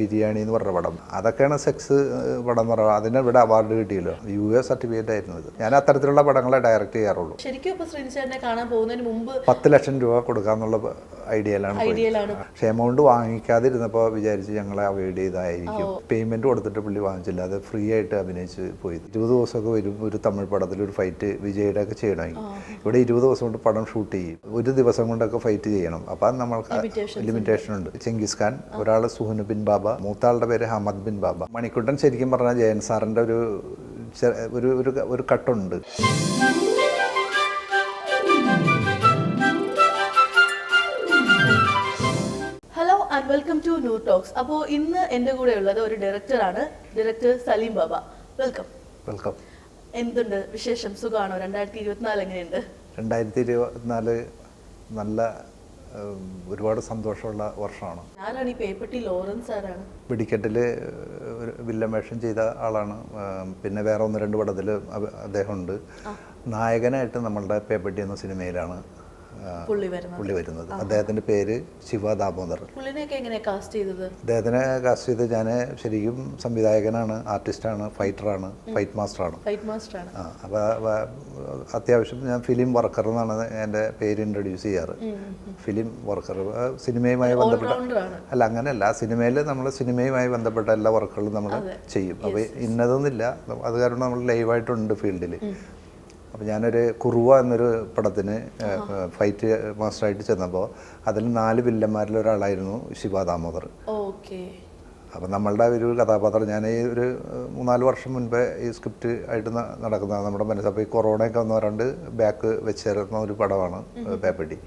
ബിരിയാണി എന്ന് പറഞ്ഞ പടം. അതൊക്കെയാണ് സെക്സ് പടം എന്ന് പറയുന്നത്. അതിന് ഇവിടെ അവാർഡ് കിട്ടിയല്ലോ. യു എ സർട്ടിഫിക്കറ്റ് ആയിരുന്നു ഇത്. ഞാൻ അത്തരത്തിലുള്ള പടങ്ങളെ ഡയറക്റ്റ് ചെയ്യാറുള്ളൂ. ശരിക്കും കാണാൻ പോകുന്നതിന് മുമ്പ് പത്ത് ലക്ഷം രൂപ കൊടുക്കാന്നുള്ള ഐഡിയയിലാണ് പക്ഷെ എമൗണ്ട് വാങ്ങിക്കാതിരുന്നപ്പോൾ വിചാരിച്ച് ഞങ്ങളെ അവോയ്ഡ് ചെയ്തായിരിക്കും. പേയ്മെന്റ് കൊടുത്തിട്ട് പുള്ളി വാങ്ങിച്ചില്ല. അത് ഫ്രീ ആയിട്ട് അഭിനയിച്ച് പോയി ഇരുപത് ദിവസമൊക്കെ വരും ഒരു തമിഴ് പടത്തിൽ ഒരു ഫൈറ്റ് വിജയുടെ ഒക്കെ ചെയ്യണമെങ്കിൽ. ഇവിടെ ഇരുപത് ദിവസം കൊണ്ട് പടം ഷൂട്ട് ചെയ്യും. ഒരു ദിവസം കൊണ്ടൊക്കെ ഫൈറ്റ് ചെയ്യണം. അപ്പം നമ്മൾക്ക് ലിമിറ്റേഷൻ ഉണ്ട്. ചെങ്കിസ് ഖാൻ ഒരാൾ സുഹനുബിൻ ബിൻ ബാബ മൂത്താളുടെ പേര് ഹമദ് ബിൻ ബാബ. മണിക്കുട്ടൻ ശരിക്കും പറഞ്ഞാൽ ജയൻ സാറിന്റെ ഒരു ഒരു ഒരു ഒരു കട്ടുണ്ട്. Hello and welcome to new talks അപ്പോൾ ഇന്ന് എന്റെ കൂടെ ഉള്ളത് ഒരു ഡയറക്ടറാണ് director Saleem Baba. Welcome welcome എന്തുണ്ട് വിശേഷം? സുഖമാണോ രണ്ടായിരത്തി ഇരുപത്തിനാല് എങ്ങനെയുണ്ട്? രണ്ടായിരത്തി ഇരുപത്തിനാല് നല്ല ഒരുപാട് സന്തോഷമുള്ള വർഷമാണ്. ആരാണ് ഈ പേപ്പട്ടി ലോറൻസ് ആരാണ്? വെടിക്കെട്ടിൽ വില്ലൻ ചെയ്ത ആളാണ്. പിന്നെ വേറെ ഒന്ന് രണ്ട് പടത്തിൽ അദ്ദേഹമുണ്ട്. നായകനായിട്ട് നമ്മളുടെ പേപ്പട്ടി എന്ന സിനിമയിലാണ്. പുള്ളി വരുന്നത്. അദ്ദേഹത്തിന്റെ അദ്ദേഹത്തിന്റെ പേര് ശിവ ദാമോദർ. അദ്ദേഹത്തിനെ കാസ്റ്റ് ചെയ്ത് ഞാൻ ശരിക്കും സംവിധായകനാണ് ആർട്ടിസ്റ്റാണ് ഫൈറ്ററാണ് ഫൈറ്റ് മാസ്റ്ററാണ്. ഫൈറ്റ് മാസ്റ്റർ ആണ് ആ അപ്പോൾ അത്യാവശ്യം ഞാൻ ഫിലിം വർക്കർ എന്നാണ് എന്റെ പേര് ഇൻട്രൊഡ്യൂസ് ചെയ്യാറ്. ഫിലിം വർക്കർ സിനിമയുമായി ബന്ധപ്പെട്ട അല്ല അങ്ങനെയല്ല. സിനിമയിൽ നമ്മൾ സിനിമയുമായി ബന്ധപ്പെട്ട എല്ലാ വർക്കുകളും നമ്മൾ ചെയ്യും. അപ്പോൾ ഇന്നതൊന്നുമില്ല. അത് കാരണം നമ്മൾ ലൈവായിട്ടുണ്ട് ഫീൽഡിൽ അപ്പോൾ ഞാനൊരു കുറുവ എന്നൊരു പടത്തിന് ഫൈറ്റ് മാസ്റ്ററായിട്ട് ചെന്നപ്പോൾ അതിൽ നാല് വില്ലന്മാരിൽ ഒരാളായിരുന്നു ശിവ ദാമോദർ. ഓക്കെ. അപ്പം നമ്മളുടെ ഒരു കഥാപാത്രം ഞാൻ ഈ ഒരു മൂന്നാൽ വർഷം മുൻപേ ഈ സ്ക്രിപ്റ്റ് ആയിട്ട് നടക്കുന്ന നമ്മുടെ മനസ്സ്. അപ്പോൾ ഈ കൊറോണയൊക്കെ വന്ന് പറഞ്ഞിട്ട് ബാക്ക് വെച്ചേരുന്ന ഒരു പടമാണ് പേപ്പടി. പേപ്പട്ടി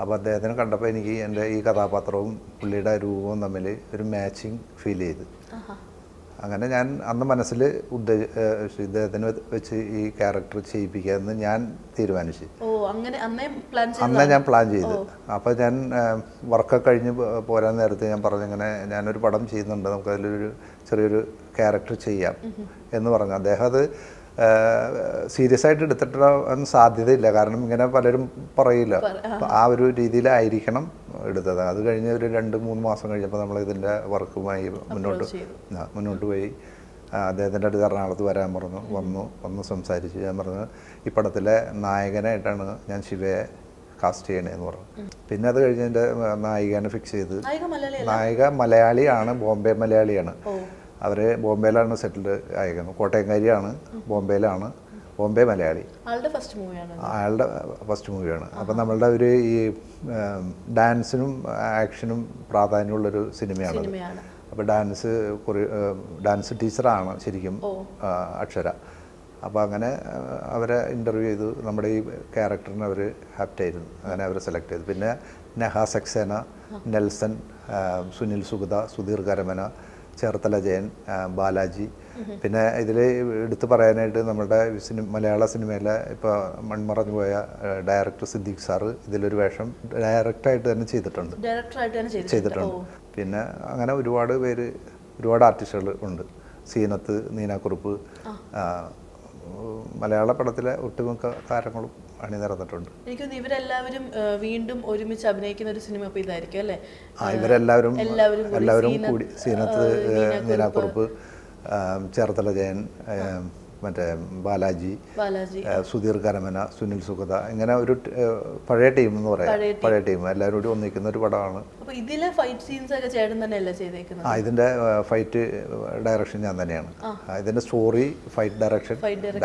അപ്പോൾ അദ്ദേഹത്തിനെ കണ്ടപ്പോൾ എനിക്ക് എന്റെ ഈ കഥാപാത്രവും പുള്ളിയുടെ രൂപവും തമ്മിൽ ഒരു മാച്ചിങ് ഫീൽ ചെയ്ത്. അങ്ങനെ ഞാൻ അന്ന് മനസ്സിൽ ഉദ്ദേശ ഇദ്ദേഹത്തിന് വെച്ച് ഈ ക്യാരക്ടർ ചെയ്യിപ്പിക്കാമെന്ന് ഞാൻ തീരുമാനിച്ചു. അന്നേ ഞാൻ പ്ലാൻ ചെയ്ത്. അപ്പോൾ ഞാൻ വർക്കൊക്കെ കഴിഞ്ഞ് പോരാൻ നേരത്തെ ഞാൻ പറഞ്ഞു ഇങ്ങനെ ഞാനൊരു പടം ചെയ്യുന്നുണ്ട് നമുക്ക് അതിലൊരു ചെറിയൊരു ക്യാരക്ടർ ചെയ്യാം എന്ന് പറഞ്ഞു. അദ്ദേഹം അത് സീരിയസ് ആയിട്ട് എടുത്തിട്ടാൻ സാധ്യതയില്ല. കാരണം ഇങ്ങനെ പലരും പറയില്ല. ആ. ഒരു രീതിയിലായിരിക്കണം എടുത്തത്. അത് കഴിഞ്ഞ് ഒരു രണ്ട് മൂന്ന് മാസം കഴിഞ്ഞപ്പോൾ നമ്മൾ ഇതിന്റെ വർക്കുമായി മുന്നോട്ട് മുന്നോട്ട് പോയി. അദ്ദേഹത്തിന്റെ അടുത്ത് എറണാകുളത്ത് വരാൻ പറഞ്ഞു. വന്നു വന്ന് സംസാരിച്ചു. ഞാൻ പറഞ്ഞു ഈ പടത്തിലെ നായകനായിട്ടാണ് ഞാൻ ശിവയെ കാസ്റ്റ് ചെയ്യണേന്ന് പറഞ്ഞു. പിന്നെ അത് കഴിഞ്ഞ് എന്റെ നായികനെ ഫിക്സ് ചെയ്ത്. നായിക മലയാളിയാണ് ബോംബെ മലയാളിയാണ്. അവർ ബോംബെയിലാണ് സെറ്റിൽഡ് ആയിരിക്കുന്നത് കോട്ടയംകാരിയാണ് ബോംബെയിലാണ്. ബോംബെ മലയാളി. ആളുടെ ഫസ്റ്റ് മൂവിയാണ് അയാളുടെ ഫസ്റ്റ് മൂവിയാണ് അപ്പം നമ്മളുടെ ഒരു ഈ ഡാൻസിനും ആക്ഷനും പ്രാധാന്യമുള്ളൊരു സിനിമയാണ് സിനിമയാണ്. അപ്പോൾ ഡാൻസ് കുറി ഡാൻസ് ടീച്ചറാണ് ശരിക്കും അക്ഷര. അപ്പോൾ അങ്ങനെ അവരെ ഇന്റർവ്യൂ ചെയ്തു. നമ്മുടെ ഈ ക്യാരക്ടറിന് അവർ ആയിരുന്നു. അങ്ങനെ അവരെ സെലക്ട് ചെയ്തു. പിന്നെ നെഹ സക്സേന നെൽസൺ സുനിൽ സുഗത സുധീർ കരമന ചേർത്തല ജയൻ ബാലാജി. പിന്നെ ഇതിൽ എടുത്തു പറയാനായിട്ട് നമ്മുടെ സിനിമ മലയാള സിനിമയിലെ ഇപ്പോൾ മൺമറഞ്ഞു പോയ ഡയറക്ടർ സിദ്ദീഖ് സാറ് ഇതിലൊരു വേഷം ഡയറക്റ്റായിട്ട് തന്നെ ചെയ്തിട്ടുണ്ട്. ചെയ്തിട്ടുണ്ട്. പിന്നെ അങ്ങനെ ഒരുപാട് പേര് ഒരുപാട് ആർട്ടിസ്റ്റുകൾ ഉണ്ട്. സീനത്ത് നീനാക്കുറുപ്പ് മലയാള പടത്തിലെ ഒട്ടുമിക്ക താരങ്ങളും അണിനിരന്നിട്ടുണ്ട്. എനിക്ക് തോന്നുന്നു ഇവരെല്ലാവരും വീണ്ടും ഒരുമിച്ച് അഭിനയിക്കുന്ന ഒരു സിനിമ അപ്പൊ ഇതായിരിക്കും അല്ലേ? ആ ഇവരെല്ലാവരും എല്ലാവരും കൂടി സീനത്ത്, നീനാക്കുറുപ്പ് ചേർത്തല ജയൻ മറ്റേ ബാലാജി സുധീർ കരമന സുനിൽ സുഗത ഇങ്ങനെ ഒരു പഴയ ടീം എന്ന് പറയാം. പഴയ ടീം. എല്ലാവരും കൂടി ഒന്നിക്കുന്ന ഒരു പടമാണ്. ഇതിലെ ഫൈറ്റ് സീൻസ് ഒക്കെ ചേട്ടൻ തന്നെയല്ലേ ചെയ്തേക്കുന്നത്? ആ ഇതിന്റെ ഫൈറ്റ് ഡയറക്ഷൻ ഞാൻ തന്നെയാണ്. ഇതിന്റെ സ്റ്റോറി ഫൈറ്റ് ഡയറക്ഷൻ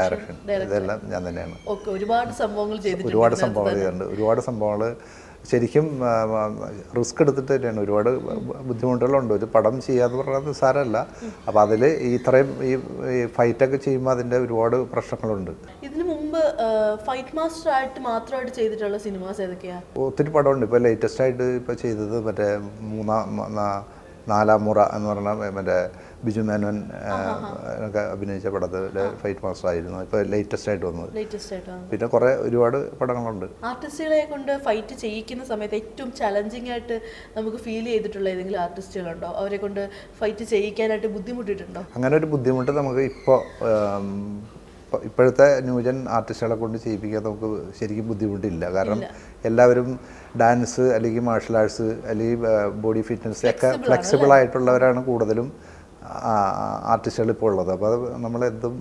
ഡയറക്ഷൻ ഇതെല്ലാം ഞാൻ തന്നെയാണ്. ഒരുപാട് സംഭവങ്ങൾ ചെയ്തിട്ടുണ്ട് ഒരുപാട് സംഭവങ്ങൾ ചെയ്തിട്ടുണ്ട്. ഒരുപാട് സംഭവങ്ങൾ ശരിക്കും റിസ്ക് എടുത്തിട്ട് തന്നെയാണ്. ഒരുപാട് ബുദ്ധിമുട്ടുകളുണ്ട്. ഒരു പടം ചെയ്യാന്ന് പറഞ്ഞാൽ നിസ്സാരമല്ല അപ്പോൾ അതിൽ ഇത്രയും ഈ ഫൈറ്റൊക്കെ ചെയ്യുമ്പോൾ അതിന്റെ ഒരുപാട് പ്രശ്നങ്ങളുണ്ട്. ഇതിനു മുമ്പ് ഫൈറ്റ് മാസ്റ്റർ ആയിട്ട് മാത്രമായിട്ട് ചെയ്തിട്ടുള്ള സിനിമാസ് ഏതൊക്കെയാണ് ഒത്തിരി പടമുണ്ട്. ഇപ്പോൾ ലേറ്റസ്റ്റ് ആയിട്ട് ഇപ്പോൾ ചെയ്തത് മറ്റേ മൂന്നാം നാലാം മുറ എന്ന് പറഞ്ഞ മറ്റേ ബിജു മേനോൻ ഒക്കെ അഭിനയിച്ച പടത്തിൽ ഫൈറ്റ് മാസ്റ്റർ ആയിരുന്നു ഇപ്പോൾ ലേറ്റസ്റ്റ് ആയിട്ട് വന്നത്. പിന്നെ കുറേ ഒരുപാട് പടങ്ങളുണ്ട്. ആർട്ടിസ്റ്റുകളെ കൊണ്ട് ഫൈറ്റ് ചെയ്യിക്കുന്ന സമയത്ത് ഏറ്റവും ചലഞ്ചിങ് ആയിട്ട് നമുക്ക് ഫീൽ ചെയ്തിട്ടുള്ള ഏതെങ്കിലും ആർട്ടിസ്റ്റുകളുണ്ടോ? അവരെ കൊണ്ട് ഫൈറ്റ് ചെയ്യിക്കാനായിട്ട് ബുദ്ധിമുട്ടിയിട്ടുണ്ടോ? അങ്ങനെ ഒരു ബുദ്ധിമുട്ട് നമുക്ക് ഇപ്പോൾ ഇപ്പ- ഇപ്പോഴത്തെ ന്യൂജൻ ആർട്ടിസ്റ്റുകളെ കൊണ്ട് ചെയ്യിപ്പിക്കാൻ നമുക്ക് ശരിക്കും ബുദ്ധിമുട്ടില്ല. കാരണം എല്ലാവരും ഡാൻസ് അല്ലെങ്കിൽ മാർഷൽ ആർട്സ് അല്ലെങ്കിൽ ബോഡി ഫിറ്റ്നസ് ഒക്കെ ഫ്ലെക്സിബിൾ ആയിട്ടുള്ളവരാണ് കൂടുതലും. ആർട്ടിസ്റ്റുകൾ ഇപ്പോൾ ഉള്ളത്. അപ്പോൾ അത് നമ്മളെന്തും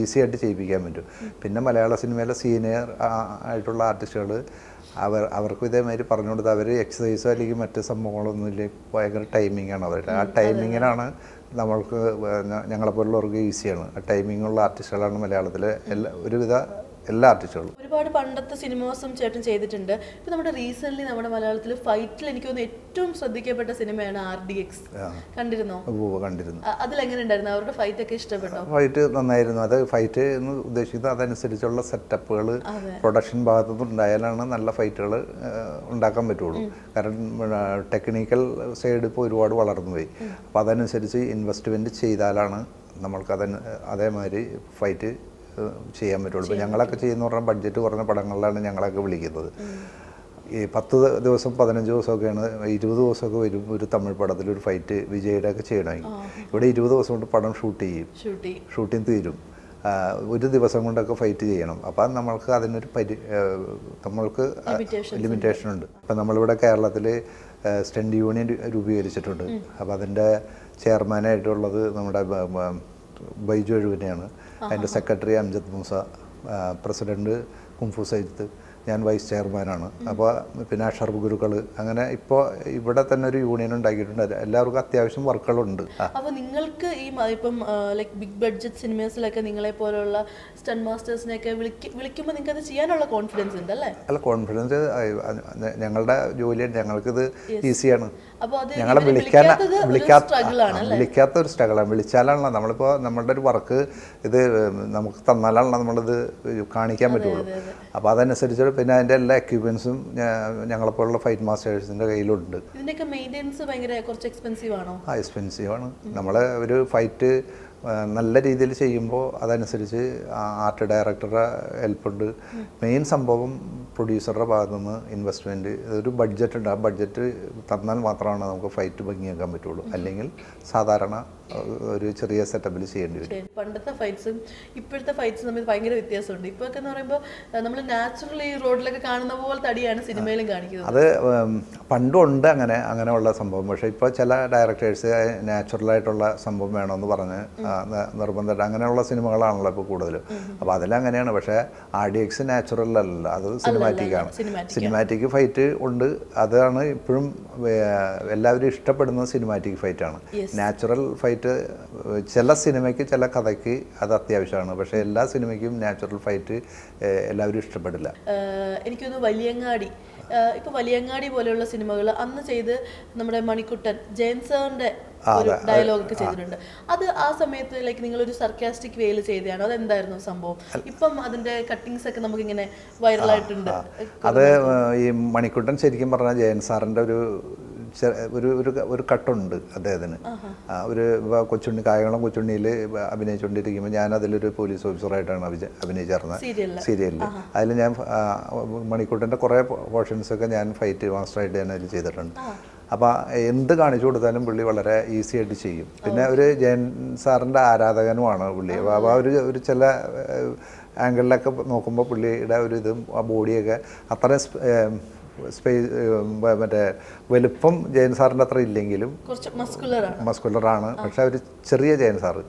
ഈസി ആയിട്ട് ചെയ്യിപ്പിക്കാൻ പറ്റും. പിന്നെ മലയാള സിനിമയിലെ സീനിയർ ആയിട്ടുള്ള ആർട്ടിസ്റ്റുകൾ അവർ അവർക്കും ഇതേമാതിരി പറഞ്ഞു കൊടുത്ത് അവർ എക്സസൈസോ അല്ലെങ്കിൽ മറ്റ് സംഭവങ്ങളൊന്നും ഇല്ല. ഭയങ്കര ടൈമിംഗാണ് അവരുടെ. ആ ടൈമിങ്ങിനാണ് നമ്മൾക്ക് ഞങ്ങളെപ്പോലുള്ളവർക്ക് ഈസിയാണ് ആ ടൈമിങ്ങുള്ള ആർട്ടിസ്റ്റുകളാണ് മലയാളത്തിലെ എല്ലാ ഒരുവിധ എല്ലാ ആർട്ടിസ്റ്റുകളും ഒരുപാട് പണ്ടത്തെ സിനിമാസും ചേട്ടൻ ചെയ്തിട്ടുണ്ട്. ഇപ്പൊ നമ്മുടെ റീസെന്റ് നമ്മുടെ മലയാളത്തിൽ ഫൈറ്റിൽ എനിക്ക് തോന്നുന്നു ഏറ്റവും ശ്രദ്ധിക്കപ്പെട്ട സിനിമയാണ് ആർ ഡി എക്സ് കണ്ടിരുന്നോ? കണ്ടിരുന്നു. അതിൽ അതിലെങ്ങനെ ഉണ്ടായിരുന്നു അവരുടെ ഫൈറ്റ് ഒക്കെ ഇഷ്ടപ്പെട്ടോ? ഫൈറ്റ് നന്നായിരുന്നു. അത് ഫൈറ്റ് എന്ന് ഉദ്ദേശിക്കുന്നത് അതനുസരിച്ചുള്ള സെറ്റപ്പുകൾ പ്രൊഡക്ഷൻ ഭാഗത്തുനിന്ന് ഉണ്ടായാലാണ് നല്ല ഫൈറ്റുകൾ ഉണ്ടാക്കാൻ പറ്റുള്ളൂ. കാരണം ടെക്നിക്കൽ സൈഡ് ഇപ്പോൾ ഒരുപാട് വളർന്നു പോയി. അപ്പോൾ അതനുസരിച്ച് ഇൻവെസ്റ്റ്മെന്റ് ചെയ്താലാണ് നമ്മൾക്ക് അതന് അതേമാതിരി ഫൈറ്റ് ചെയ്യാൻ പറ്റുള്ളൂ. ഇപ്പോൾ ഞങ്ങളൊക്കെ ചെയ്യുന്ന പറഞ്ഞാൽ ബഡ്ജറ്റ് കുറഞ്ഞ പടങ്ങളിലാണ് ഞങ്ങളൊക്കെ വിളിക്കുന്നത്. ഈ പത്ത് ദിവസം പതിനഞ്ച് ദിവസമൊക്കെയാണ് ഇരുപത് ദിവസമൊക്കെ വരും ഒരു തമിഴ് പടത്തിൽ ഒരു ഫൈറ്റ് വിജയുടെ ഒക്കെ ചെയ്യണമെങ്കിൽ ഇവിടെ ഇരുപത് ദിവസം കൊണ്ട് പടം ഷൂട്ട് ചെയ്യും. ഷൂട്ടിങ് തീരും. ഒരു ദിവസം കൊണ്ടൊക്കെ ഫൈറ്റ് ചെയ്യണം. അപ്പം നമ്മൾക്ക് അതിനൊരു പരി നമ്മൾക്ക് ലിമിറ്റേഷൻ ഉണ്ട്. അപ്പം നമ്മളിവിടെ കേരളത്തിൽ സ്റ്റണ്ട് യൂണിയൻ രൂപീകരിച്ചിട്ടുണ്ട്. അപ്പോൾ അതിന്റെ ചെയർമാനായിട്ടുള്ളത് നമ്മുടെ ബൈജു അഴുവിനെയാണ് അതിന്റെ secretary Amjad Moosa president president kung fu Saith ഞാൻ വൈസ് ചെയർമാനാണ്. അപ്പോൾ പിന്നെ അഷർബ് ഗുരുക്കൾ അങ്ങനെ ഇപ്പോൾ ഇവിടെ തന്നെ ഒരു യൂണിയൻ ഉണ്ടാക്കിയിട്ടുണ്ട്. എല്ലാവർക്കും അത്യാവശ്യം വർക്കുകളുണ്ട്. അപ്പോൾ അപ്പൊ നിങ്ങൾക്ക് ഈ ഇപ്പം ലൈക്ക് ബിഗ് ബഡ്ജറ്റ് സിനിമസിലൊക്കെ നിങ്ങളെ പോലെയുള്ള സ്റ്റൺ മാസ്റ്റേഴ്സിനെയൊക്കെ ഒക്കെ വിളിക്കുമ്പോൾ നിങ്ങൾക്ക് അത് ചെയ്യാനുള്ള കോൺഫിഡൻസ് ഉണ്ട് അല്ലേ അല്ല കോൺഫിഡൻസ് ഞങ്ങളുടെ ജോലി ഞങ്ങൾക്കിത് ഈസിയാണ് ഞങ്ങളെ വിളിക്കാൻ വിളിക്കാത്ത വിളിക്കാത്ത ഒരു സ്ട്രഗിളാണ് വിളിച്ചാലാണല്ലോ നമ്മളിപ്പോൾ നമ്മളുടെ ഒരു വർക്ക് ഇത് നമുക്ക് തന്നാലാണല്ലോ നമ്മളിത് കാണിക്കാൻ പറ്റുള്ളൂ. അപ്പോൾ അതനുസരിച്ച് പിന്നെ അതിന്റെ എല്ലാ എക്യുപ്മെൻസും ഞങ്ങളെപ്പോലുള്ള ഫൈറ്റ് മാസ്റ്റേഴ്സിന്റെ കയ്യിലുണ്ട്. ആ എക്സ്പെൻസീവ് ആണ്. നമ്മൾ ഒരു ഫൈറ്റ് നല്ല രീതിയിൽ ചെയ്യുമ്പോൾ അതനുസരിച്ച് ആർട്ട് ഡയറക്ടറുടെ ഹെൽപ്പുണ്ട് മെയിൻ സംഭവം പ്രൊഡ്യൂസറുടെ ഭാഗത്തു നിന്ന് ഇൻവെസ്റ്റ്മെന്റ് ഒരു ബഡ്ജറ്റ് ഉണ്ട്. ആ ബഡ്ജറ്റ് തന്നാൽ മാത്രമാണ് നമുക്ക് ഫൈറ്റ് ഭംഗിയാക്കാൻ പറ്റുള്ളൂ. അല്ലെങ്കിൽ സാധാരണ ഒരു ചെറിയ സെറ്റപ്പിൽ ചെയ്യേണ്ടി വരും. പണ്ടത്തെ ഫൈറ്റ്സും ഇപ്പോഴത്തെ ഫൈറ്റ്സും തമ്മിൽ ഭയങ്കര വ്യത്യാസമുണ്ട്. ഇപ്പോഴൊക്കെ എന്ന് പറയുമ്പോൾ നമ്മൾ നാച്ചുറലി റോഡിലൊക്കെ കാണുന്ന പോലെ തടിയാണ് സിനിമയിലും കാണിക്കുന്നത്. അത് പണ്ടുണ്ട് പണ്ടും ഉണ്ട് അങ്ങനെ അങ്ങനെയുള്ള സംഭവം. പക്ഷേ ഇപ്പോൾ ചില ഡയറക്ടേഴ്സ് നാച്ചുറലായിട്ടുള്ള സംഭവം വേണമെന്ന് പറഞ്ഞ് നിർബന്ധമായിട്ട് അങ്ങനെയുള്ള സിനിമകളാണല്ലോ ഇപ്പോൾ കൂടുതലും. അപ്പോൾ അതിലങ്ങനെയാണ് പക്ഷേ എക്സ് നാച്ചുറൽ അല്ലല്ലോ അത് സിനിമാറ്റിക് ആണ്. സിനിമാറ്റിക് സിനിമാറ്റിക് ഫൈറ്റ് ഉണ്ട്. അതാണ് ഇപ്പോഴും എല്ലാവരും ഇഷ്ടപ്പെടുന്ന സിനിമാറ്റിക് ഫൈറ്റാണ് നാച്ചുറൽ ഫൈറ്റ് ചില സിനിമയ്ക്ക് ചില കഥയ്ക്ക് അത് അത്യാവശ്യമാണ്. പക്ഷേ എല്ലാ സിനിമയ്ക്കും നാച്ചുറൽ ഫൈറ്റ് എല്ലാവരും ഇഷ്ടപ്പെടില്ല. എനിക്കൊന്ന് വലിയങ്ങാടി. ഇപ്പൊ വലിയങ്ങാടി പോലെയുള്ള സിനിമകൾ അന്ന് ചെയ്ത് നമ്മുടെ മണിക്കുട്ടൻ ജയൻ സാറിന്റെ ഡയലോഗ് ഒക്കെ ചെയ്തിട്ടുണ്ട്. അത് ആ സമയത്ത് ലൈക്ക് നിങ്ങൾ ഒരു സർക്കാസ്റ്റിക് വേയിൽ ചെയ്തതാണോ അതെന്തായിരുന്നു സംഭവം? ഇപ്പം അതിന്റെ കട്ടിങ്സ് ഒക്കെ നമുക്ക് ഇങ്ങനെ വൈറലായിട്ടുണ്ട് അത് ഈ മണിക്കുട്ടൻ ശരിക്കും പറഞ്ഞാൽ ജയൻ സാറിന്റെ ഒരു ഒരു ഒരു ഒരു കട്ടുണ്ട് അദ്ദേഹത്തിന്. ഒരു കൊച്ചുണ്ണി കായകുളം കൊച്ചുണ്ണിയിൽ അഭിനയിച്ചുകൊണ്ടിരിക്കുമ്പോൾ ഞാൻ അതിലൊരു പോലീസ് ഓഫീസറായിട്ടാണ് അഭിനയിച്ചിരുന്നത് സീരിയലിൽ അതിൽ ഞാൻ മണിക്കൂട്ടിന്റെ കുറേ പോർഷൻസൊക്കെ ഞാൻ ഫൈറ്റ് മാസ്റ്ററായിട്ട് ഞാൻ അതിൽ ചെയ്തിട്ടുണ്ട്. അപ്പോൾ എന്ത് കാണിച്ചു കൊടുത്താലും പുള്ളി വളരെ ഈസി ആയിട്ട് ചെയ്യും. പിന്നെ ഒരു ജയൻ സാറിന്റെ ആരാധകനുമാണ് പുള്ളി. അപ്പോൾ ആ ഒരു ഒരു ചില ആംഗിളിലൊക്കെ നോക്കുമ്പോൾ പുള്ളിയുടെ ഒരു ഇതും ആ ബോഡിയൊക്കെ അത്രയും സ്പേസ് മറ്റേ വലുപ്പം ജയൻ സാറിന്റെ അത്ര ഇല്ലെങ്കിലും കുറച്ച് മസ്കുലർ ആണ്. മസ്കുലറാണ് പക്ഷെ അവർ ചെറിയ ജയൻ സാറ്.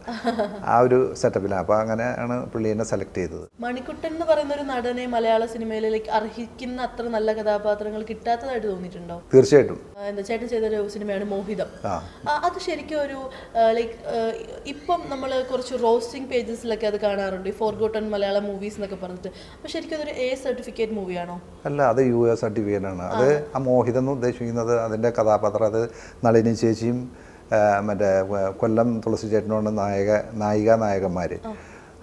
ആ ഒരു സെറ്റപ്പിലാണ് അപ്പോൾ അങ്ങനെയാണ് പുള്ളീനെ സെലക്ട് ചെയ്തത്. മണിക്കുട്ടൻ എന്ന് പറയുന്ന ഒരു നടനെ മലയാള സിനിമയിലേക്ക് അർഹിക്കുന്ന അത്ര നല്ല കഥാപാത്രങ്ങൾ കിട്ടാത്തതായിട്ട് തോന്നിയിട്ടുണ്ടോ? തീർച്ചയായിട്ടും. എന്താ ചേട്ടൻ ചെയ്തൊരു സിനിമയാണ് മോഹിതം. അത് ശരിക്കും ഒരു ലൈക്ക് ഇപ്പം നമ്മൾ കുറച്ച് റോസ്റ്റിംഗ് പേജസിലൊക്കെ അത് കാണാറുണ്ട്. ഈ ഫോർഗോട്ടൺ മലയാളം മൂവീസ് എന്നൊക്കെ പറഞ്ഞിട്ട്. അപ്പോൾ ശരിക്കും അതൊരു എ സർട്ടിഫിക്കറ്റ് മൂവിയാണോ അല്ല അത് യു എസ് സർട്ടിഫിക്കറ്റ് ആണ് അത് ആ മോഹിതം എന്ന് ഉദ്ദേശിക്കുന്നത് അതിന്റെ കഥാപാത്രം അത് നളിനി ചേച്ചിയും മറ്റേ കൊല്ലം തുളസി ചേട്ടനുമാണ് നായക നായിക നായകന്മാർ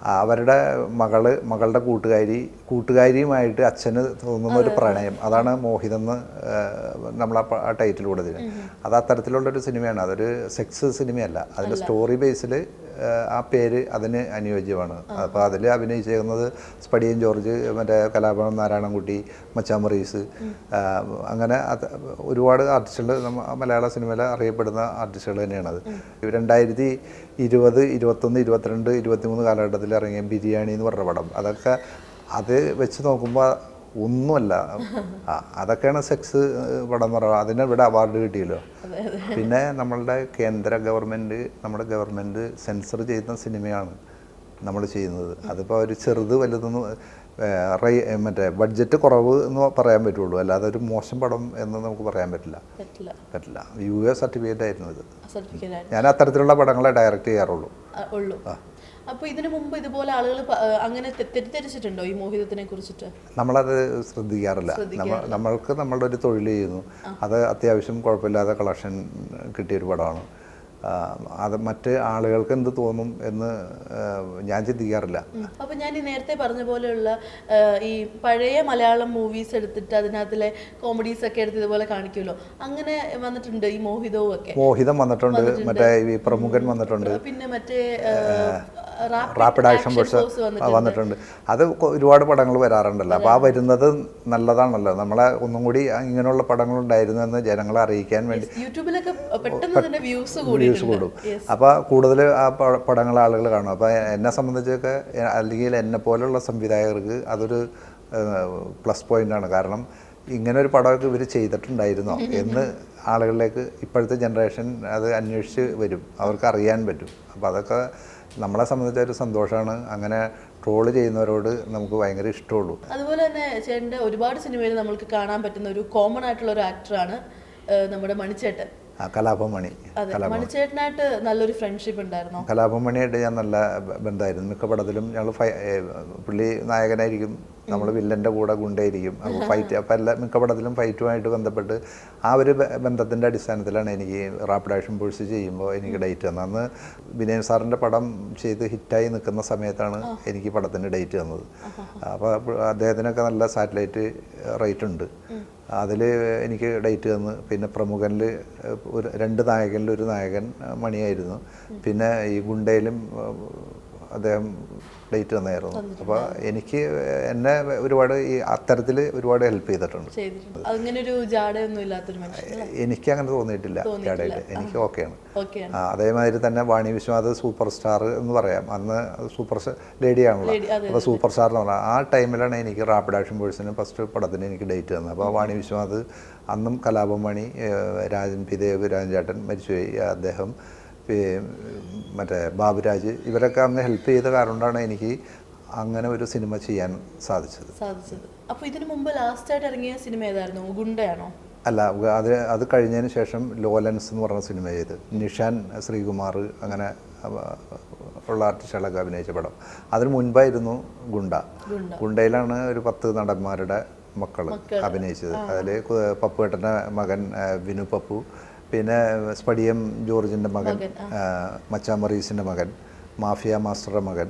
അവരുടെ മകൾ മകളുടെ കൂട്ടുകാരി കൂട്ടുകാരിയുമായിട്ട് അച്ഛന് തോന്നുന്ന ഒരു പ്രണയം. അതാണ് മോഹിതം എന്ന് നമ്മൾ ആ ടൈറ്റിൽ കൊടുത്തത് അത് അത്തരത്തിലുള്ളൊരു സിനിമയാണ്. അതൊരു സെക്സ് സിനിമയല്ല. അതിന്റെ സ്റ്റോറി ബേസിൽ ആ പേര് അതിന് അനുയോജ്യമാണ്. അപ്പോൾ അതിൽ അഭിനയിച്ചേക്കുന്നത് സ്പടിയൻ ജോർജ് മറ്റേ കലാഭവൻ നാരായണൻകുട്ടി മച്ചാമറീസ് അങ്ങനെ ഒരുപാട് ആർട്ടിസ്റ്റുകൾ മലയാള സിനിമയിൽ അറിയപ്പെടുന്ന ആർട്ടിസ്റ്റുകൾ തന്നെയാണത്. രണ്ടായിരത്തി ഇരുപത് ഇരുപത്തൊന്ന് ഇരുപത്തിരണ്ട് ഇരുപത്തിമൂന്ന് കാലഘട്ടത്തിൽ ഇറങ്ങിയ ബിരിയാണി എന്ന് പറഞ്ഞ പടം. അതൊക്കെ അത് വെച്ച് നോക്കുമ്പോൾ ഒന്നുമല്ല. ആ അതൊക്കെയാണ് സെക്സ് പടം എന്ന് പറയുന്നത്. അതിന് ഇവിടെ അവാർഡ് കിട്ടിയല്ലോ. പിന്നെ നമ്മളുടെ കേന്ദ്ര ഗവൺമെന്റ് നമ്മുടെ ഗവൺമെന്റ് സെൻസർ ചെയ്യുന്ന സിനിമയാണ് നമ്മൾ ചെയ്യുന്നത്. അതിപ്പോൾ ഒരു ചെറുത് വലുതെന്ന് റേ മറ്റേ ബഡ്ജറ്റ് കുറവ് എന്ന് പറയാൻ പറ്റുള്ളൂ. അല്ലാതെ ഒരു മോശം പടം എന്ന് നമുക്ക് പറയാൻ പറ്റില്ല. പറ്റില്ല. യു എ സർട്ടിഫിക്കറ്റ് ആയിരുന്നു ഇത്. ഞാൻ അത്തരത്തിലുള്ള പടങ്ങളെ ഡയറക്റ്റ് ചെയ്യാറുള്ളൂ. അപ്പൊ ഇതിനു മുമ്പ് ഇതുപോലെ ആളുകൾ അങ്ങനെ തെറ്റിദ്ധരിച്ചിട്ടുണ്ടോ ഈ മോഹിതത്തിനെ കുറിച്ചിട്ട്? നമ്മളത് ശ്രദ്ധിക്കാറില്ല. നമ്മൾക്ക് നമ്മളുടെ ഒരു തൊഴിൽ ചെയ്യുന്നു. അത് അത്യാവശ്യം കുഴപ്പമില്ലാതെ കളക്ഷൻ കിട്ടിയ ഒരു പടമാണ്. അത് മറ്റ് ആളുകൾക്ക് എന്ത് തോന്നും എന്ന് ഞാൻ ചിന്തിക്കാറില്ല. അപ്പൊ ഞാൻ ഈ നേരത്തെ പറഞ്ഞ പോലെയുള്ള ഈ പഴയ മലയാളം മൂവീസ് എടുത്തിട്ട് അതിനകത്തിലെ കോമഡീസ് ഒക്കെ എടുത്ത് ഇതുപോലെ കാണിക്കുമല്ലോ. അങ്ങനെ വന്നിട്ടുണ്ട് ഈ മോഹിതവും ഒക്കെ. മോഹിതം വന്നിട്ടുണ്ട്. മറ്റേ ഈ പ്രമുഖൻ വന്നിട്ടുണ്ട്. പിന്നെ മറ്റേ റാപ്പിഡ് ആക്ഷൻ ഫോഴ്സ് വന്നിട്ടുണ്ട്. അത് ഒരുപാട് പടങ്ങൾ വരാറുണ്ടല്ലോ. അപ്പോൾ ആ വരുന്നത് നല്ലതാണല്ലോ. നമ്മളെ ഒന്നും കൂടി ഇങ്ങനെയുള്ള പടങ്ങൾ ഉണ്ടായിരുന്നു എന്ന് ജനങ്ങളെ അറിയിക്കാൻ വേണ്ടി യൂട്യൂബിലൊക്കെ വ്യൂസ് കൂടി. അപ്പോൾ കൂടുതൽ ആ പടങ്ങൾ ആളുകൾ കാണും. അപ്പോൾ എന്നെ സംബന്ധിച്ചൊക്കെ അല്ലെങ്കിൽ എന്നെ പോലെയുള്ള സംവിധായകർക്ക് അതൊരു പ്ലസ് പോയിന്റാണ് കാരണം ഇങ്ങനെ ഒരു പടമൊക്കെ ഇവർ ചെയ്തിട്ടുണ്ടായിരുന്നോ എന്ന് ആളുകളിലേക്ക് ഇപ്പോഴത്തെ ജനറേഷൻ അത് അന്വേഷിച്ച് വരും. അവർക്ക് അറിയാൻ പറ്റും. അപ്പോൾ അതൊക്കെ നമ്മളെ സംബന്ധിച്ച ഒരു സന്തോഷമാണ്. അങ്ങനെ ട്രോൾ ചെയ്യുന്നവരോട് നമുക്ക് ഭയങ്കര ഇഷ്ടമുള്ളൂ. അതുപോലെ തന്നെ ചേട്ടന്റെ ഒരുപാട് സിനിമയിൽ നമ്മൾക്ക് കാണാൻ പറ്റുന്ന ഒരു കോമൺ ആയിട്ടുള്ള ഒരു ആക്ടറാണ് നമ്മുടെ മണിച്ചേട്ടൻ. കലാപമണി മണിച്ചേട്ടനായിട്ട് നല്ലൊരു ഫ്രണ്ട്ഷിപ്പ് ഉണ്ടായിരുന്നു? കലാപമണിയായിട്ട് ഞാൻ നല്ല ബന്ധമായിരുന്നു. മിക്ക പടത്തിലും ഞങ്ങൾ പുള്ളി നായകനായിരിക്കും നമ്മൾ വില്ലന്റെ കൂടെ ഗുണ്ടായിരിക്കും അപ്പോൾ ഫൈറ്റ് അപ്പോൾ എല്ലാ മിക്ക പടത്തിലും ഫൈറ്റുമായിട്ട് ബന്ധപ്പെട്ട് ആ ഒരു ബന്ധത്തിന്റെ അടിസ്ഥാനത്തിലാണ് എനിക്ക് റാപ്പിഡ് ആക്ഷൻ പോഴ്സ് ചെയ്യുമ്പോൾ എനിക്ക് ഡേറ്റ് തന്നത്. അന്ന് വിനയൻ സാറിന്റെ പടം ചെയ്ത് ഹിറ്റായി നിൽക്കുന്ന സമയത്താണ് എനിക്ക് പടത്തിന്റെ ഡേറ്റ് തന്നത്. അപ്പോൾ അദ്ദേഹത്തിനൊക്കെ നല്ല സാറ്റലൈറ്റ് റേറ്റ് ഉണ്ട്. അതിൽ എനിക്ക് ഡേറ്റ് തന്ന്. പിന്നെ പ്രമുഖനിൽ ഒരു രണ്ട് നായകനിൽ ഒരു നായകൻ മണിയായിരുന്നു. പിന്നെ ഈ ഗുണ്ടയിലും അദ്ദേഹം ഡേറ്റ് തന്നായിരുന്നു. അപ്പോൾ എനിക്ക് എന്നെ ഒരുപാട് ഈ അത്തരത്തിൽ ഒരുപാട് ഹെൽപ്പ് ചെയ്തിട്ടുണ്ട്. എനിക്ക് അങ്ങനെ തോന്നിയിട്ടില്ല ഇടയിൽ എനിക്ക് ഓക്കെയാണ്. അതേമാതിരി തന്നെ വാണി വിശ്വനാഥ് സൂപ്പർ സ്റ്റാർ എന്ന് പറയാം. അന്ന് സൂപ്പർ ലേഡിയാണല്ലോ അപ്പോൾ സൂപ്പർ സ്റ്റാർ എന്ന് പറഞ്ഞാൽ ആ ടൈമിലാണ് എനിക്ക് റാപ്പിഡ് ആക്ഷൻ ബോയ്സിന് ഫസ്റ്റ് പടത്തിന് എനിക്ക് ഡേറ്റ് തന്നത്. അപ്പോൾ വാണി വിശ്വനാഥ് അന്നും കലാപം മണി രാജൻ പി ദേവ് രാജൻ ചേട്ടൻ മരിച്ചുപോയി. അദ്ദേഹം മറ്റേ ബാബുരാജ് ഇവരൊക്കെ അന്ന് ഹെൽപ്പ് ചെയ്ത കാരണം കൊണ്ടാണ് എനിക്ക് അങ്ങനെ ഒരു സിനിമ ചെയ്യാൻ സാധിച്ചത്. സാധിച്ചത്. അപ്പോൾ ഇതിനു മുമ്പ് ലാസ്റ്റ് ആയിട്ട് ഇറങ്ങിയ സിനിമ ഏതായിരുന്നു? ഗുണ്ടയാണോ? അല്ല അത് അത് കഴിഞ്ഞതിന് ശേഷം ലോലൻസ് എന്ന് പറഞ്ഞ സിനിമ ചെയ്ത്. നിഷാൻ ശ്രീകുമാർ അങ്ങനെ ഉള്ള ആർട്ടിസ്റ്റുകളൊക്കെ അഭിനയിച്ച പടം. അതിന് മുൻപായിരുന്നു ഗുണ്ട. ഗുണ്ട. ഗുണ്ടയിലാണ് ഒരു പത്ത് നടന്മാരുടെ മക്കൾ അഭിനയിച്ചത്. അതിൽ പപ്പുവേട്ടന്റെ മകൻ വിനു പപ്പു പിന്നെ സ്പടിയം ജോർജിന്റെ മകൻ ആ, മച്ചാ മറീസിന്റെ മകൻ മാഫിയ മാസ്റ്ററുടെ മകൻ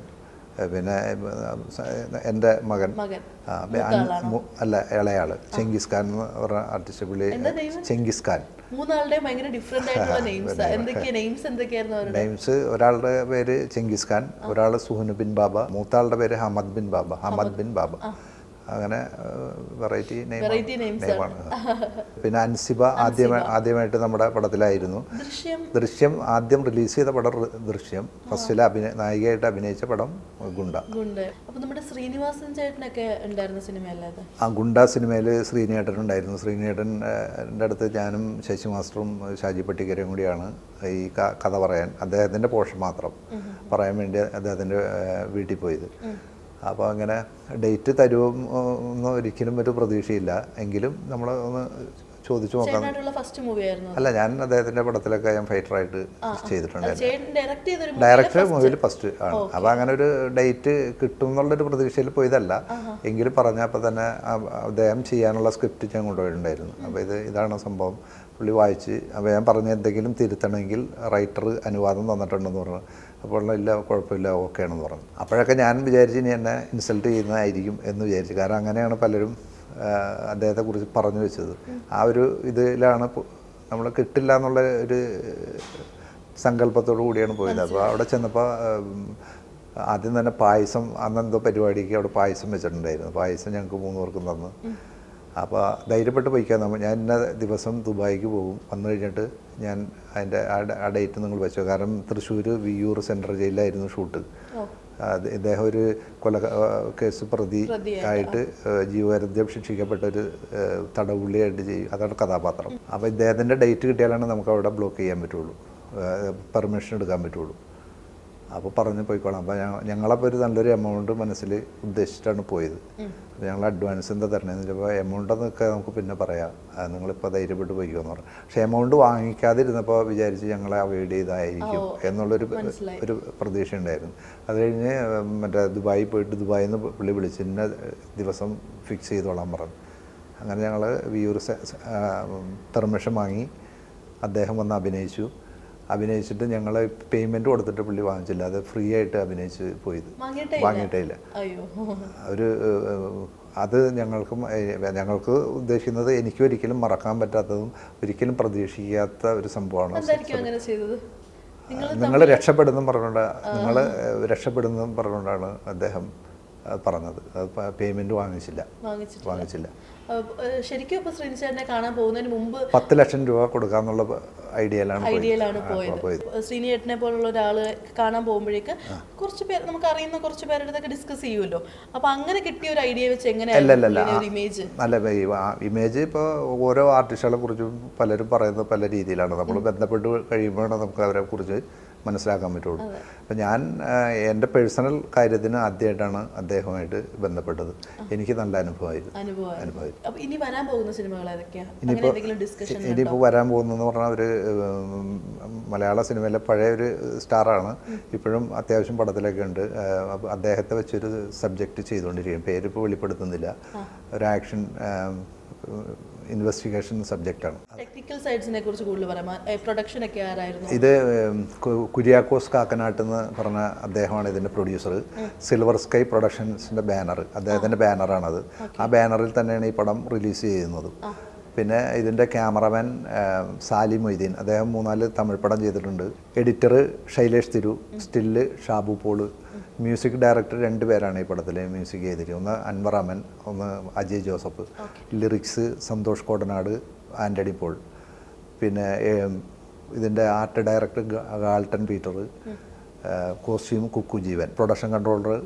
പിന്നെ എന്റെ മകൻ അല്ല ഇളയാൾ ചെങ്കിസ് ഖാൻ എന്ന് പറഞ്ഞ ആർട്ടിസ്റ്റ് പുള്ളി ചെങ്കിസ് ഖാൻ. നെയിംസ് ഒരാളുടെ പേര് ചെങ്കിസ് ഖാൻ ഒരാൾ സുഹനു ബിൻ ബാബ മൂത്താളുടെ പേര് Hamad bin Baba Hamad bin Baba. അങ്ങനെ വെറൈറ്റി നെയ്മാണ് പിന്നെ അൻസിബ ആദ്യമ ആദ്യമായിട്ട് നമ്മുടെ പടത്തിലായിരുന്നു. ദൃശ്യം? ആദ്യം റിലീസ് ചെയ്ത പടം ദൃശ്യം. ഫസ്റ്റിൽ അഭിനയ നായികയായിട്ട് അഭിനയിച്ച പടം ഗുണ്ട. ശ്രീനിവാസൻ ചേട്ടനൊക്കെ ഉണ്ടായിരുന്ന ആ ഗുണ്ട സിനിമയിൽ ശ്രീനേട്ടൻ ഉണ്ടായിരുന്നു. ശ്രീനേട്ടന്റെ അടുത്ത് ഞാനും ശശി മാസ്റ്ററും ഷാജി പട്ടിക്കരയും കൂടിയാണ് ഈ കഥ പറയാൻ. അദ്ദേഹത്തിന്റെ പോഷൻ മാത്രം പറയാൻ വേണ്ടി അദ്ദേഹത്തിന്റെ വീട്ടിൽ പോയത്. അപ്പോൾ അങ്ങനെ ഡേറ്റ് തരുമെന്ന് ഒരിക്കലും ഒരു പ്രതീക്ഷയില്ല. എങ്കിലും നമ്മൾ ഒന്ന് ചോദിച്ചു നോക്കാം അല്ല ഞാൻ അദ്ദേഹത്തിന്റെ പടത്തിലൊക്കെ ഞാൻ ഫൈറ്ററായിട്ട് ചെയ്തിട്ടുണ്ടായിരുന്നു ഡയറക്ടർ മൂവിയിൽ ഫസ്റ്റ് ആണ്. അപ്പോൾ അങ്ങനെ ഒരു ഡേറ്റ് കിട്ടും എന്നുള്ളൊരു പ്രതീക്ഷയിൽ പോയതല്ല. എങ്കിലും പറഞ്ഞപ്പോൾ തന്നെ അദ്ദേഹം ചെയ്യാനുള്ള സ്ക്രിപ്റ്റ് ഞാൻ കൊണ്ടുപോയിട്ടുണ്ടായിരുന്നു. അപ്പോൾ ഇത് ഇതാണ് സംഭവം. പുള്ളി വായിച്ച് ഞാൻ പറഞ്ഞ എന്തെങ്കിലും തിരുത്തണമെങ്കിൽ റൈറ്റർ അനുവാദം തന്നിട്ടുണ്ടെന്ന് പറഞ്ഞു. അപ്പോൾ ഇല്ല കുഴപ്പമില്ല ഓക്കെ ആണെന്ന് പറഞ്ഞു. അപ്പോഴൊക്കെ ഞാൻ വിചാരിച്ച് ഇനി എന്നെ ഇൻസൾട്ട് ചെയ്യുന്നതായിരിക്കും എന്ന് വിചാരിച്ചു. കാരണം അങ്ങനെയാണ് പലരും അദ്ദേഹത്തെക്കുറിച്ച് പറഞ്ഞു വെച്ചത്. ആ ഒരു ഇതിലാണ് നമ്മൾ കിട്ടില്ല എന്നുള്ള ഒരു സങ്കല്പത്തോടു കൂടിയാണ് പോയത്. അപ്പോൾ അവിടെ ചെന്നപ്പോൾ ആദ്യം തന്നെ പായസം അന്നെന്തോ പരിപാടിക്ക് അവിടെ പായസം വെച്ചിട്ടുണ്ടായിരുന്നു. പായസം ഞങ്ങൾക്ക് മൂന്ന് പേർക്കും തന്നു അപ്പോൾ ധൈര്യപ്പെട്ട് പോയിക്കാൻ നമ്മൾ ഞാൻ ഇന്ന ദിവസം ദുബായിക്ക് പോകും. വന്നു കഴിഞ്ഞിട്ട് ഞാൻ അതിന്റെ ആ ഡേറ്റ് നിങ്ങൾ വെച്ചോ. കാരണം തൃശ്ശൂർ വിയൂർ സെൻട്രൽ ജയിലിലായിരുന്നു ഷൂട്ട്. ഇദ്ദേഹം ഒരു കൊല കേസ് പ്രതി ആയിട്ട് ജീവപര്യന്തം ശിക്ഷിക്കപ്പെട്ട ഒരു തടവുള്ളിയായിട്ട് ചെയ്യും. അതാണ് കഥാപാത്രം. അപ്പോൾ ഇദ്ദേഹത്തിന്റെ ഡേറ്റ് കിട്ടിയാലാണ് നമുക്ക് അവിടെ ബ്ലോക്ക് ചെയ്യാൻ പറ്റുള്ളൂ. പെർമിഷൻ എടുക്കാൻ പറ്റുള്ളൂ. അപ്പോൾ പറഞ്ഞ് പോയിക്കോളാം. അപ്പോൾ ഞങ്ങൾ ഞങ്ങളപ്പോൾ ഒരു നല്ലൊരു എമൗണ്ട് മനസ്സിൽ ഉദ്ദേശിച്ചിട്ടാണ് പോയത്. അപ്പോൾ ഞങ്ങൾ അഡ്വാൻസ് എന്താ തരണേന്ന് വെച്ചപ്പോൾ എമൗണ്ട് എന്നൊക്കെ നമുക്ക് പിന്നെ പറയാം. നിങ്ങളിപ്പോൾ ധൈര്യപ്പെട്ട് പോയിക്കോന്ന് പറഞ്ഞു. പക്ഷേ എമൗണ്ട് വാങ്ങിക്കാതിരുന്നപ്പോൾ വിചാരിച്ച് ഞങ്ങളെ അവോയ്ഡ് ചെയ്തായിരിക്കും എന്നുള്ളൊരു ഒരു പ്രതീക്ഷ ഉണ്ടായിരുന്നു അത് കഴിഞ്ഞ് മറ്റേ ദുബായി പോയിട്ട് ദുബായിൽ നിന്ന് പുള്ളി വിളിച്ച് ഇന്ന ദിവസം ഫിക്സ് ചെയ്തോളാൻ പറഞ്ഞു. അങ്ങനെ ഞങ്ങൾ വിയൂർ പെർമിഷൻ വാങ്ങി അദ്ദേഹം വന്ന് അഭിനയിച്ചു. അഭിനയിച്ചിട്ട് ഞങ്ങൾ പേയ്മെന്റ് കൊടുത്തിട്ട് പുള്ളി വാങ്ങിച്ചില്ല. അത് ഫ്രീ ആയിട്ട് അഭിനയിച്ച് പോയത്. വാങ്ങിയിട്ടേ വാങ്ങിയിട്ടേ അയ്യോ. ഒരു അത് ഞങ്ങൾക്കും ഞങ്ങൾക്ക് ഉദ്ദേശിക്കുന്നത് എനിക്കും ഒരിക്കലും മറക്കാൻ പറ്റാത്തതും ഒരിക്കലും പ്രതീക്ഷിക്കാത്ത ഒരു സംഭവമാണ് നിങ്ങൾ രക്ഷപ്പെടുന്നു പറഞ്ഞുകൊണ്ട് നിങ്ങൾ രക്ഷപ്പെടുന്നു പറഞ്ഞുകൊണ്ടാണ് അദ്ദേഹം പറഞ്ഞത്. അത് പേയ്മെന്റ് വാങ്ങിച്ചില്ല. വാങ്ങിച്ചില്ല. ശരിക്കും ശ്രീനിച്ചേട്ടനെ കാണാൻ പോകുന്നതിന് മുമ്പ് പത്ത് ലക്ഷം രൂപ കൊടുക്കാന്നുള്ള ഐഡിയയിലാണ് ഐഡിയയിലാണ് പോയത്. ശ്രീനിയേട്ടനെ പോലുള്ള ഒരാൾ കാണാൻ പോകുമ്പോഴേക്ക് കുറച്ച് പേര് നമുക്ക് അറിയുന്ന കുറച്ച് പേരുടെ അടുത്തൊക്കെ ഡിസ്കസ് ചെയ്യുമല്ലോ. അപ്പൊ അങ്ങനെ കിട്ടിയ ഒരു ഐഡിയ വെച്ച് ഒരു ഇമേജ് നല്ല ഇമേജ് ഇപ്പോൾ ഓരോ ആർട്ടിസ്റ്റുകളെ കുറിച്ചും പലരും പറയുന്നത് പല രീതിയിലാണ്. നമ്മൾ ബന്ധപ്പെട്ട് കഴിയുമ്പോഴാണ് നമുക്ക് അവരെ കുറിച്ച് മനസ്സിലാക്കാൻ പറ്റുള്ളൂ. അപ്പം ഞാൻ എന്റെ പേഴ്സണൽ കാര്യത്തിന് ആദ്യമായിട്ടാണ് അദ്ദേഹമായിട്ട് ബന്ധപ്പെട്ടത്. എനിക്ക് നല്ല അനുഭവമായിരുന്നു. അനുഭവം അനുഭവം ഇനി വരാൻ പോകുന്ന സിനിമകൾ ഡിസ്കഷൻ ഇനിയിപ്പോൾ വരാൻ പോകുന്നതെന്ന് പറഞ്ഞാൽ ഒരു മലയാള സിനിമയിലെ പഴയ ഒരു സ്റ്റാറാണ്. ഇപ്പോഴും അത്യാവശ്യം പടത്തിലൊക്കെ ഉണ്ട്. അദ്ദേഹത്തെ വെച്ചൊരു സബ്ജക്റ്റ് ചെയ്തുകൊണ്ടിരിക്കും പേരിപ്പോൾ വെളിപ്പെടുത്തുന്നില്ല. ഒരു ആക്ഷൻ ഇൻവെസ്റ്റിഗേഷൻ സബ്ജക്റ്റാണ് ടെക്നിക്കൽ സൈഡ്സിനെ കുറിച്ച് കൂടുതൽ പറയാം. പ്രൊഡക്ഷൻ ഒക്കെ ആരായിരുന്നു? ഇത് കുര്യാക്കോസ് കാക്കനാട്ട് എന്ന് പറഞ്ഞ അദ്ദേഹമാണ് ഇതിന്റെ പ്രൊഡ്യൂസർ സിൽവർ സ്കൈ പ്രൊഡക്ഷൻസിന്റെ ബാനർ അദ്ദേഹത്തിന്റെ ബാനറാണത് ആ. ബാനറിൽ തന്നെയാണ് ഈ പടം റിലീസ് ചെയ്യുന്നത്. പിന്നെ ഇതിന്റെ ക്യാമറമാൻ സാലി മൊയ്തീൻ. അദ്ദേഹം മൂന്നാൽ തമിഴ് പടം ചെയ്തിട്ടുണ്ട്. Editor Shailesh Thiru. Still Shabu Paul. Music director രണ്ട് പേരാണ് ഈ പടത്തിൽ മ്യൂസിക് ചെയ്തിരിക്കുന്നത് ഒന്ന് അൻവർ അമൻ ഒന്ന് Ajay Joseph. Lyrics Santhosh Kodanad Antony Paul. പിന്നെ ഇതിന്റെ art director Galton Peter. Costume Kukku Jeevan. Production controller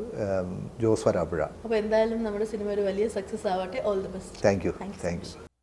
Jose Varappuzha. അപ്പോൾ എന്തായാലും നമ്മുടെ സിനിമ ഒരു വലിയ സക്സസ് ആവട്ടെ. All the best thank you. Thank you.